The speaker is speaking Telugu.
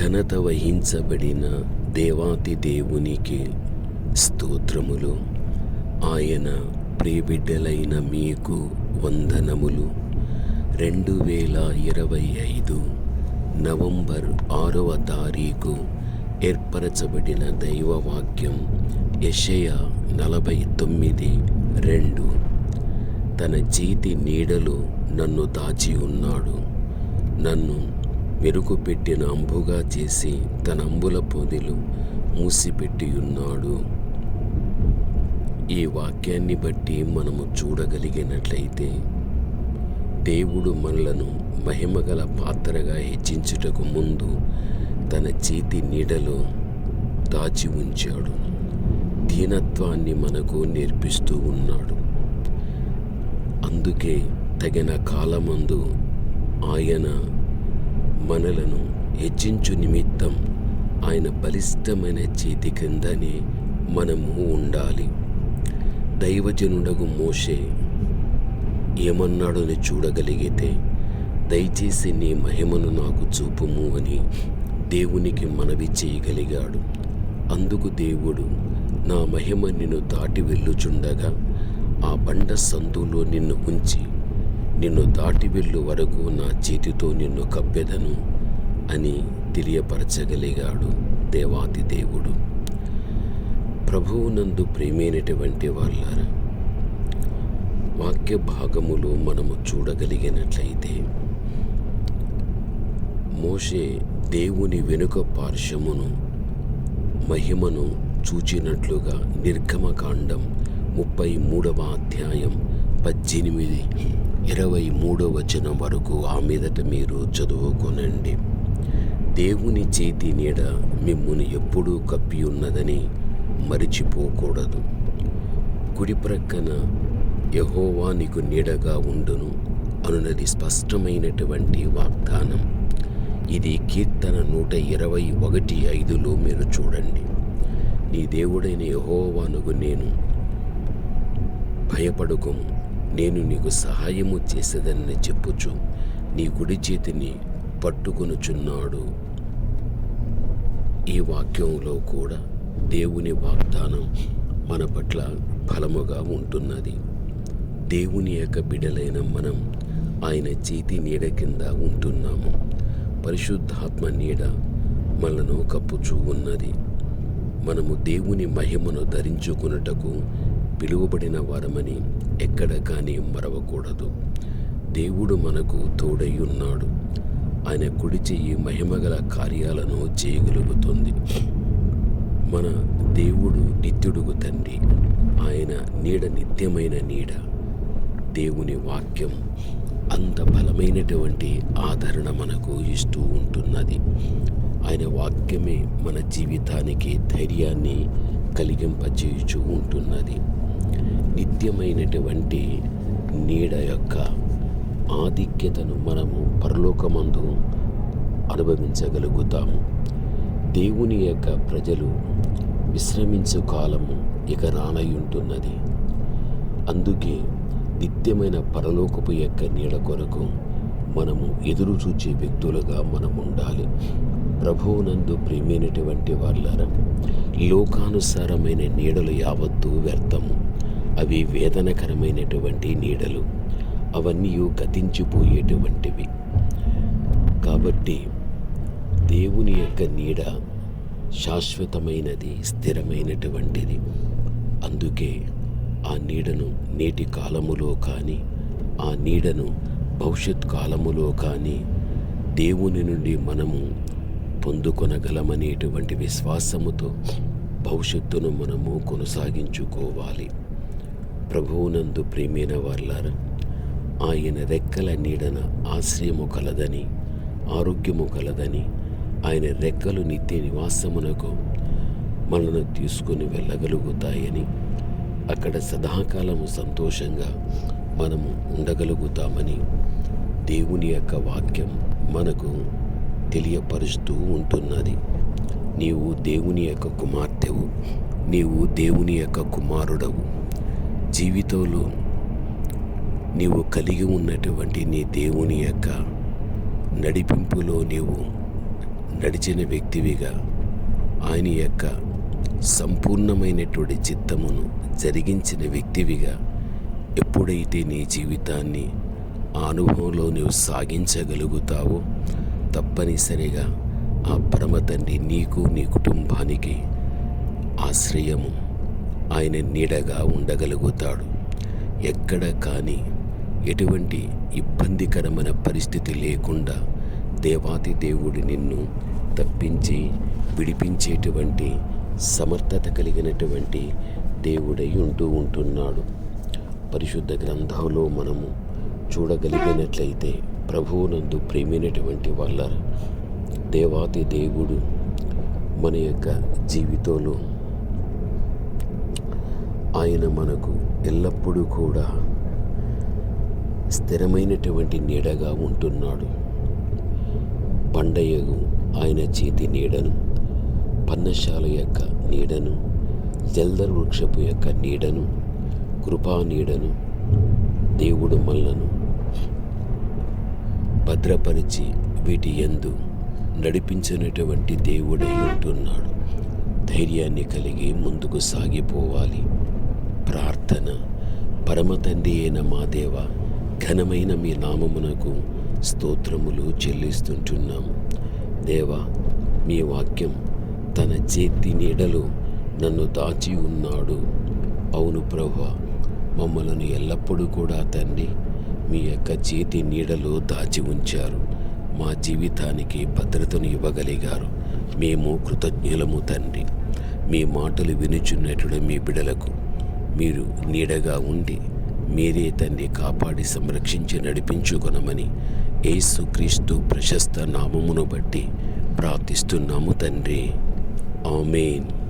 ఘనత వహించబడిన దేవాతి దేవునికి స్తోత్రములు. ఆయన ప్రియబిడ్డలైన మీకు వందనములు. రెండు వేల ఇరవై ఐదు నవంబర్ ఆరవ తారీఖు ఏర్పరచబడిన దైవవాక్యం యషయ నలభై తొమ్మిది రెండు. తన చేతి నీడలో నన్ను దాచి ఉన్నాడు. నన్ను మెరుగుపెట్టిన అంబుగా చేసి తన అంబుల పొదిలు మూసిపెట్టి ఉన్నాడు ఈ వాక్యాన్ని బట్టి మనము చూడగలిగినట్లయితే దేవుడు మనలను మహిమగల పాత్రగా హెచ్చించుటకు ముందు తన చేతి నీడలో దాచి ఉంచాడు. దీనత్వాన్ని మనకు నేర్పిస్తూ ఉన్నాడు. అందుకే తగిన కాలమందు ఆయన మనలను హెచ్చించు నిమిత్తం ఆయన బలిష్టమైన చేతి కిందనే మనము ఉండాలి. దైవజనుడగు మోషే ఏమన్నాడని చూడగలిగితే దయచేసి నీ మహిమను నాకు చూపుము అని దేవునికి మనవి చేయగలిగాడు. అందుకు దేవుడు నా మహిమ నిన్ను దాటి వెళ్ళుచుండగా ఆ బండ సందులో నిన్ను ఉంచి నిన్ను దాటి వెళ్ళు వరకు నా చేతితో నిన్ను కప్పెదను అని తెలియపరచగలిగాడు దేవాతి దేవుడు. ప్రభువునందు ప్రేమైనటువంటి వాళ్ళారా? వాక్య భాగములు మనము చూడగలిగినట్లయితే మోషే దేవుని వెనుక పార్శ్వమును మహిమను చూచినట్లుగా నిర్గమకాండం ముప్పై మూడవ అధ్యాయం పద్దెనిమిది ఇరవై మూడో వచనం వరకు ఆ మీదట మీరు చదువుకొనండి. దేవుని చేతి నీడ మిమ్మును ఎప్పుడూ కప్పి ఉన్నదని మరిచిపోకూడదు. కుడి ప్రక్కన యహోవా నీకు నీడగా ఉండును అనున్నది స్పష్టమైనటువంటి వాగ్దానం. ఇది కీర్తన నూట ఇరవై ఒకటి ఐదులో మీరు చూడండి. నీ దేవుడైన యహోవానుగు నేను భయపడుకుము. నేను నీకు సహాయము చేసేదని చెప్పుచు నీ కుడి చేతిని పట్టుకొనుచున్నాడు. ఈ వాక్యంలో కూడా దేవుని వాగ్దానం మన పట్ల బలముగా ఉంటున్నది. దేవుని యొక్క బిడలైన మనం ఆయన చేతి నీడ కింద ఉంటున్నాము. పరిశుద్ధాత్మ నీడ మనను కప్పుచూ ఉన్నది. మనము దేవుని మహిమను ధరించుకున్నటకు పిలువబడిన వారమని ఎక్కడ కానీ మరవకూడదు. దేవుడు మనకు తోడై ఉన్నాడు ఆయన కుడి చెయ్యి మహిమగల కార్యాలను చేయగలుగుతుంది. మన దేవుడు నిత్యుడుగు తండ్రి. ఆయన నీడ నిత్యమైన నీడ. దేవుని వాక్యం అంత బలమైనటువంటి ఆదరణ మనకు ఇస్తూ ఉంటున్నది. ఆయన వాక్యమే మన జీవితానికి ధైర్యాన్ని కలిగింపజేయుచు ఉంటున్నది. నిత్యమైనటువంటి నీడ యొక్క ఆధిక్యతను మనము పరలోకమందు అనుభవించగలుగుతాము. దేవుని యొక్క ప్రజలు విశ్రమించు కాలము ఇక రానయ్యుంటున్నది అందుకే నిత్యమైన పరలోకపు యొక్క నీడ కొరకు మనము ఎదురు చూచే వ్యక్తులుగా మనం ఉండాలి ప్రభువునందు ప్రేమైనటువంటి వాళ్ళారా లోకానుసారమైన నీడలు యావత్తూ వ్యర్థము. అవి వేదనకరమైనటువంటి నీడలు. అవన్నీ గతించిపోయేటువంటివి. కాబట్టి దేవుని యొక్క నీడ శాశ్వతమైనది స్థిరమైనటువంటిది. అందుకే ఆ నీడను నేటి కాలములో కానీ ఆ నీడను భవిష్యత్ కాలములో కానీ దేవుని నుండి మనము పొందుకొనగలమనేటువంటి విశ్వాసముతో భవిష్యత్తును మనము కొనసాగించుకోవాలి. ప్రభువునందు ప్రేమైన వాళ్ళారా ఆయన రెక్కల నీడన ఆశ్రయము కలదని ఆరోగ్యము కలదని ఆయన రెక్కలు నిత్య నివాసమునకు మనను తీసుకుని వెళ్ళగలుగుతాయని అక్కడ సదాకాలము సంతోషంగా మనము ఉండగలుగుతామని దేవుని యొక్క వాక్యం మనకు తెలియపరుస్తూ ఉంటున్నది. నీవు దేవుని యొక్క కుమార్తెవు నీవు దేవుని యొక్క కుమారుడవు. జీవితంలో నీవు కలిగి ఉన్నటువంటి నీ దేవుని యొక్క నడిపింపులో నీవు నడిచిన వ్యక్తివిగా ఆయన యొక్క సంపూర్ణమైనటువంటి చిత్తమును జరిగించిన వ్యక్తివిగా ఎప్పుడైతే నీ జీవితాన్ని ఆ అనుభవంలో నువ్వు సాగించగలుగుతావో తప్పనిసరిగా ఆ పరమ తండ్రి నీకు నీ కుటుంబానికి ఆశ్రయము ఆయన నీడగా ఉండగలుగుతాడు. ఎక్కడ కానీ ఎటువంటి ఇబ్బందికరమైన పరిస్థితి లేకుండా దేవాతి దేవుడు నిన్ను తప్పించి విడిపించేటువంటి సమర్థత కలిగినటువంటి దేవుడై ఉంటూ ఉంటున్నాడు. పరిశుద్ధ గ్రంథంలో మనము చూడగలిగినట్లయితే ప్రభువునందు ప్రేమైనటువంటి వాళ్ళ దేవాతి దేవుడు మన యొక్క జీవితంలో ఆయన మనకు ఎల్లప్పుడూ కూడా స్థిరమైనటువంటి నీడగా ఉంటున్నాడు. పండయగు ఆయన చేతి నీడను పన్నశాల యొక్క నీడను జల్దర్ వృక్షపు యొక్క నీడను కృపా నీడను దేవుడు మల్లను భద్రపరిచి వీటి ఎందు నడిపించినటువంటి దేవుడై ఉంటున్నాడు. ధైర్యాన్ని కలిగి ముందుకు సాగిపోవాలి. ప్రార్థన. పరమ తండ్రి అయిన మా దేవ ఘనమైన మీ నామమునకు స్తోత్రములు చెల్లిస్తుంటున్నాం దేవ మీ వాక్యం తన చేతి నీడలో నన్ను దాచి ఉన్నాడు. అవును ప్రభు మమ్మలను ఎల్లప్పుడూ కూడా తండ్రి మీ యొక్క చేతి నీడలో దాచి ఉంచారు. మా జీవితానికి భద్రతను ఇవ్వగలిగారు. మేము కృతజ్ఞులము తండ్రి. మీ మాటలు వినుచున్నట్లు మీ బిడలకు మీరు నీడగా ఉండి మీరే తండ్రి కాపాడి సంరక్షించి నడిపించుకొనమని యేసుక్రీస్తు ప్రశస్త నామమును బట్టి ప్రార్థిస్తున్నాము తండ్రి. ఆమెన్.